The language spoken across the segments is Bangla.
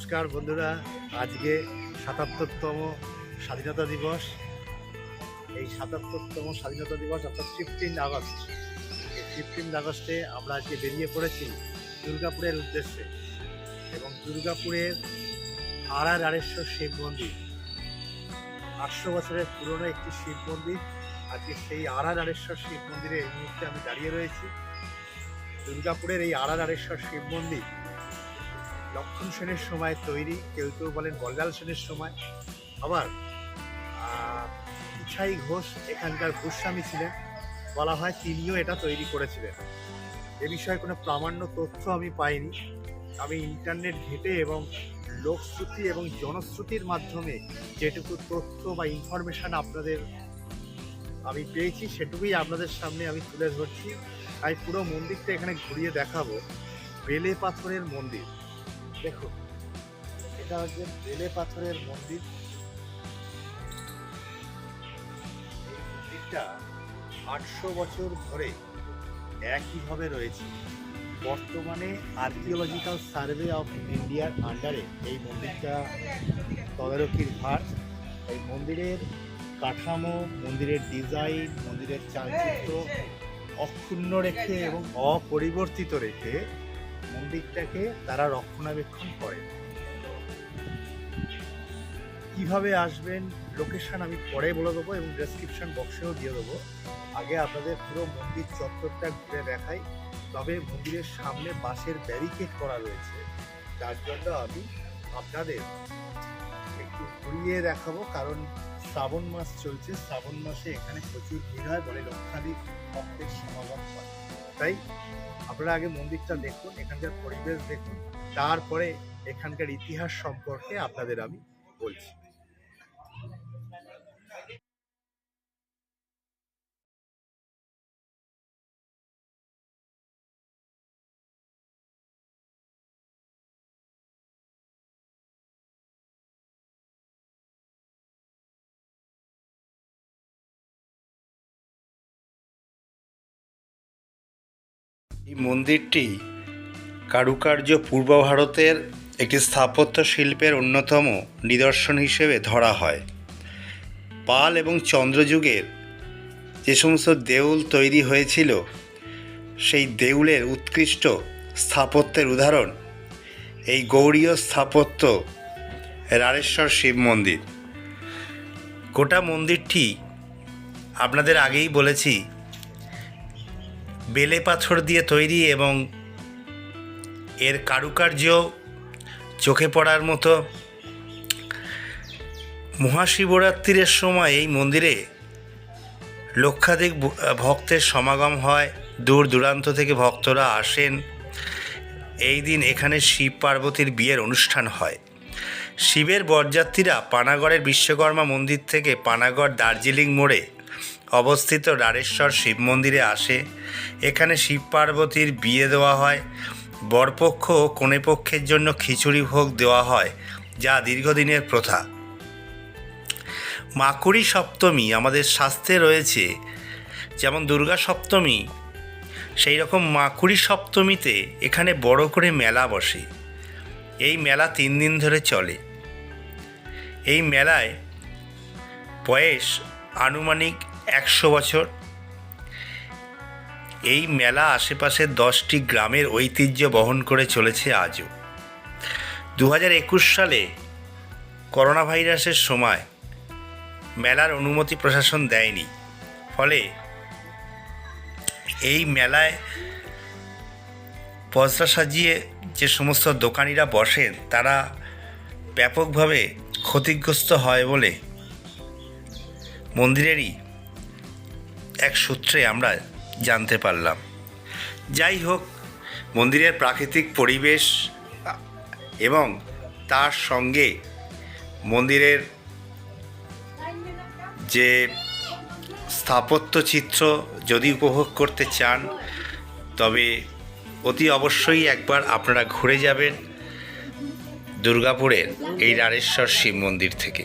নমস্কার বন্ধুরা। আজকে সাতাত্তরতম স্বাধীনতা দিবস। এই সাতাত্তরতম স্বাধীনতা দিবস অর্থাৎ ফিফটিন আগস্ট। এই ফিফটিন আগস্টে আমরা আজকে বেরিয়ে পড়েছি দুর্গাপুরের উদ্দেশ্যে এবং দুর্গাপুরের আর আড়েশ্বর শিব মন্দির। আটশো বছরের পুরনো একটি শিব মন্দির। আজকে সেই আর আড়েশ্বর শিব মন্দিরে এই মুহূর্তে আমি দাঁড়িয়ে রয়েছি। দুর্গাপুরের এই আর আড়েশ্বর শিব মন্দির লক্ষণ সেনের সময় তৈরি, কেউ কেউ বলেন বলগাল সেনের সময়। আবার ইছাই ঘোষ এখানকার গোস্বামী ছিলেন। বলা হয় তিনিও এটা তৈরি করেছিলেন। এ বিষয়ে কোনো প্রামাণ্য তথ্য আমি পাইনি। আমি ইন্টারনেট ঘেটে এবং লোকশ্রুতি এবং জনশ্রুতির মাধ্যমে যেটুকু তথ্য বা ইনফরমেশন আপনাদের আমি পেয়েছি, সেটুকুই আপনাদের সামনে আমি তুলে ধরছি। তাই পুরো মন্দিরটা এখানে ঘুরিয়ে দেখাবো। বেলে পাথরের মন্দির। দেখুন এটা হচ্ছে বেলে পাথরের মন্দির। মন্দিরটা আটশো বছর ধরে একইভাবে রয়েছে। বর্তমানে আর্কিওলজিক্যাল সার্ভে অফ ইন্ডিয়ার আন্ডারে এই মন্দিরটা তদারকির ভার এই মন্দিরের কাঠামো, মন্দিরের ডিজাইন মন্দিরের চালচিত্র অক্ষুণ্ণ রেখে এবং অপরিবর্তিত রেখে মন্দিরটাকে তারা রক্ষণাবেক্ষণ করে। কীভাবে আসবেন লোকেশন আমি পরে বলে দেবো এবং ডেসক্রিপশন বক্সেও দিয়ে দেবো। আগে আপনাদের পুরো মন্দির চত্বরটা ঘুরে দেখাই। তবে মন্দিরের সামনে বাঁশের ব্যারিকেড করা রয়েছে। যার জন্য আমি আপনাদের একটু ঘুরিয়ে দেখাবো, কারণ শ্রাবণ মাস চলছে। শ্রাবণ মাসে এখানে প্রচুর ভিড় হয়, বলে লক্ষাধিক ভক্তের সমাগম হয়। তাই আপনারা আগে মন্দিরটা দেখুন এখানকার পরিবেশ দেখুন তারপরে এখানকার ইতিহাস সম্পর্কে আপনাদের আমি বলছি। এই মন্দিরটি কারুকার্য পূর্ব ভারতের একটি স্থাপত্য শিল্পের অন্যতম নিদর্শন হিসেবে ধরা হয়। পাল এবং চন্দ্রযুগের যে সমস্ত দেউল তৈরি হয়েছিল, সেই দেউলের উৎকৃষ্ট স্থাপত্যের উদাহরণ এই গৌড়ীয় স্থাপত্য রাড়েশ্বর শিব মন্দির। গোটা মন্দিরটি আপনাদের আগেই বলেছি বেলে পাথর দিয়ে তৈরি এবং এর কারুকার্য চোখে পড়ার মতো। মহাশিবরাত্রির সময় এই মন্দিরে লক্ষাধিক ভক্তের সমাগম হয়। দূর দূরান্ত থেকে ভক্তরা আসেন। এই দিন এখানে শিব পার্বতীর বিয়ের অনুষ্ঠান হয়। শিবের বরযাত্রীরা পানাগড়ের বিশ্বকর্মা মন্দির থেকে পানাগড় দার্জিলিং মোড়ে অবস্থিত রাড়েশ্বর শিব মন্দিরে আসে। এখানে শিব পার্বতীর বিয়ে দেওয়া হয়। বরপক্ষ ও কনেপক্ষের জন্য খিচুড়ি ভোগ দেওয়া হয়, যা দীর্ঘদিনের প্রথা। মাকুড়ি সপ্তমী আমাদের শাস্ত্রে রয়েছে, যেমন দুর্গা সপ্তমী। সেই রকম মাকুড়ি সপ্তমীতে এখানে বড় করে মেলা বসে। এই মেলা তিন দিন ধরে চলে। এই মেলায় বয়স আনুমানিক একশো বছর। এই মেলা আশেপাশের দশটি গ্রামের ঐতিহ্য বহন করে চলেছে আজও। দু হাজার একুশ সালে করোনা ভাইরাসের সময় মেলার অনুমতি প্রশাসন দেয়নি। ফলে এই মেলায় পসরা সাজিয়ে যে সমস্ত দোকানিরা বসেন, তারা ব্যাপকভাবে ক্ষতিগ্রস্ত হয় বলে মন্দিরেরই এক সূত্রে আমরা জানতে পারলাম। যাই হোক, মন্দিরের প্রাকৃতিক পরিবেশ এবং তার সঙ্গে মন্দিরের যে স্থাপত্য চিত্র যদি উপভোগ করতে চান, তবে অতি অবশ্যই একবার আপনারা ঘুরে যাবেন দুর্গাপুরের এই রাড়েশ্বর শিব মন্দির থেকে।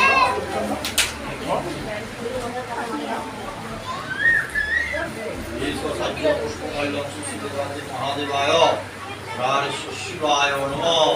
মহাদেবায় শিবায় নম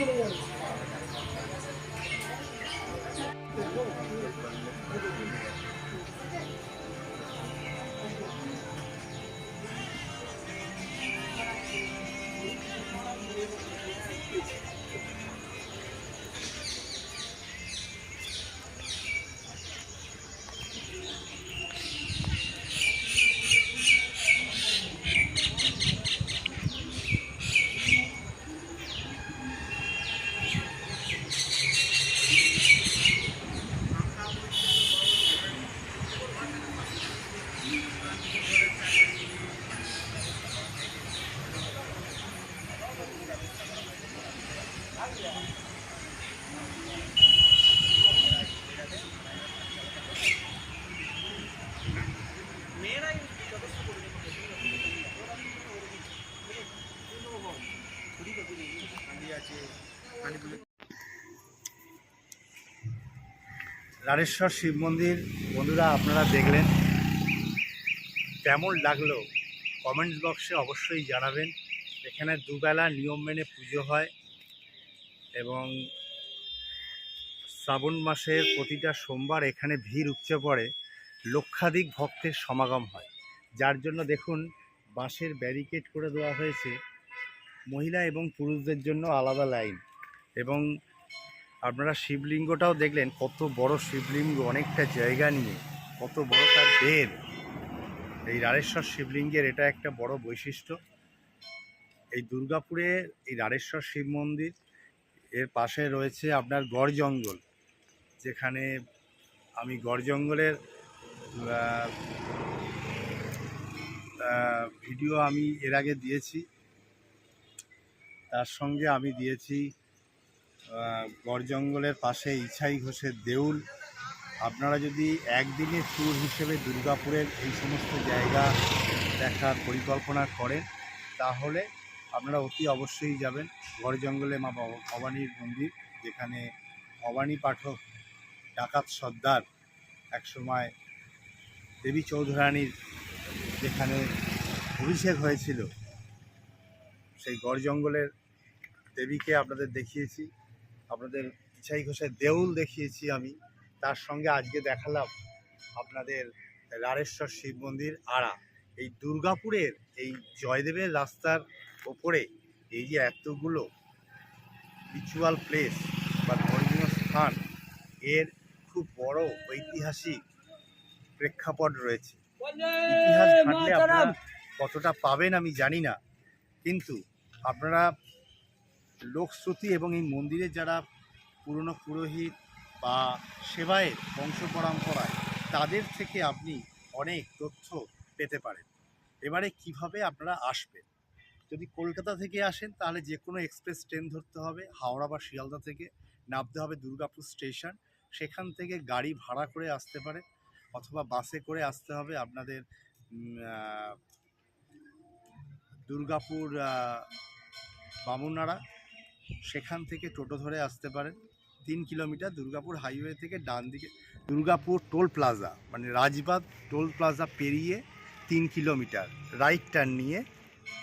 করে যাবে রাড়েশ্বর শিব মন্দির, বন্ধুরা আপনারা দেখলেন। কেমন লাগল কমেন্টস বক্সে অবশ্যই জানাবেন। এখানে দুবেলা নিয়ম মেনে পুজো হয় এবং শ্রাবণ মাসের প্রতিটা সোমবার এখানে ভিড় উপচে পড়ে, লক্ষাধিক ভক্তের সমাগম হয়। যার জন্য দেখুন, বাঁশের ব্যারিকেড করে দেওয়া হয়েছে। মহিলা এবং পুরুষদের জন্য আলাদা লাইন। এবং আপনারা শিবলিঙ্গটাও দেখলেন, কত বড় শিবলিঙ্গ, অনেকটা জায়গা নিয়ে, কত বড় তার দেড় এই রাড়েশ্বর শিবলিঙ্গের এটা একটা বড় বৈশিষ্ট্য। এই দুর্গাপুরে এই রাড়েশ্বর শিব মন্দির, এর পাশে রয়েছে আপনার গড় জঙ্গল, যেখানে আমি গড় জঙ্গলের ভিডিও আমি এর আগে দিয়েছি। তার সঙ্গে আমি দিয়েছি গড় জঙ্গলের পাশে ইছাই ঘোষের দেউল। আপনারা যদি একদিনের ট্যুর হিসেবে দুর্গাপুরের এই সমস্ত জায়গা দেখার পরিকল্পনা করেন, তাহলে আপনারা অতি অবশ্যই যাবেন গড় জঙ্গলে মা ভবানীর মন্দির, যেখানে ভবানী পাঠক ডাকাত সর্দার একসময় দেবী চৌধুরানীর যেখানে অভিষেক হয়েছিল, সেই গড় জঙ্গলের দেবীকে আপনাদের দেখিয়েছি, আপনাদের ইছাই ঘোষের দেউল দেখিয়েছি আমি। তার সঙ্গে আজকে দেখালাম আপনাদের রাড়েশ্বর শিব মন্দির আড়া। এই দুর্গাপুরের এই জয়দেবের রাস্তার ওপরে এই যে এতগুলো রিচুয়াল প্লেস বা ধর্মীয় স্থান, এর খুব বড় ঐতিহাসিক প্রেক্ষাপট রয়েছে। ইতিহাস আপনারা কতটা পাবেন আমি জানি না, কিন্তু আপনারা লোকশ্রুতি এবং এই মন্দিরের যারা পুরনো পুরোহিত বা সেবায়ের বংশ পরম্পরায় তাদের থেকে আপনি অনেক তথ্য পেতে পারেন। এবারে কীভাবে আপনারা আসবেন? যদি কলকাতা থেকে আসেন, তাহলে যে কোনো এক্সপ্রেস ট্রেন ধরতে হবে, হাওড়া বা শিয়ালদা থেকে। নামতে হবে দুর্গাপুর স্টেশন। সেখান থেকে গাড়ি ভাড়া করে আসতে পারে অথবা বাসে করে আসতে হবে আপনাদের দুর্গাপুর বামুনাড়া সেখান থেকে টোটো ধরে আসতে পারেন। তিন কিলোমিটার দুর্গাপুর হাইওয়ে থেকে ডান দিকে, দুর্গাপুর টোল প্লাজা মানে রাজবাগ টোল প্লাজা পেরিয়ে তিন কিলোমিটার রাইট টার্ন নিয়ে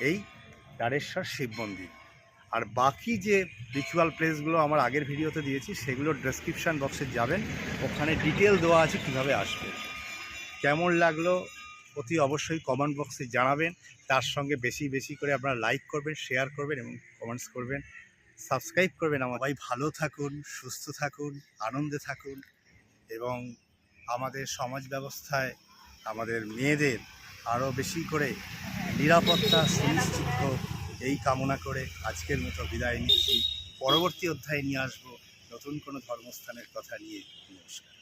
এই দ্বারেশ্বর শিব মন্দির। আর বাকি যে রিচুয়াল প্লেসগুলো আমার আগের ভিডিওতে দিয়েছি, সেগুলো ডেসক্রিপশান বক্সে যাবেন। ওখানে ডিটেল দেওয়া আছে কীভাবে আসবেন। কেমন লাগল অতি অবশ্যই কমেন্ট বক্সে জানাবেন। তার সঙ্গে বেশি বেশি করে আপনারা লাইক করবেন শেয়ার করবেন এবং কমেন্টস করবেন। সাবস্ক্রাইব করবেন আমার ভাই ভালো থাকুন, সুস্থ থাকুন, আনন্দে থাকুন এবং আমাদের সমাজ ব্যবস্থায় আমাদের মেয়েদের আরও বেশি করে নিরাপত্তা সুনিশ্চিত হোক, এই কামনা করে আজকের মতো বিদায় নিচ্ছি। পরবর্তী অধ্যায় নিয়ে আসব। নতুন কোনো ধর্মস্থানের কথা নিয়ে নমস্কার।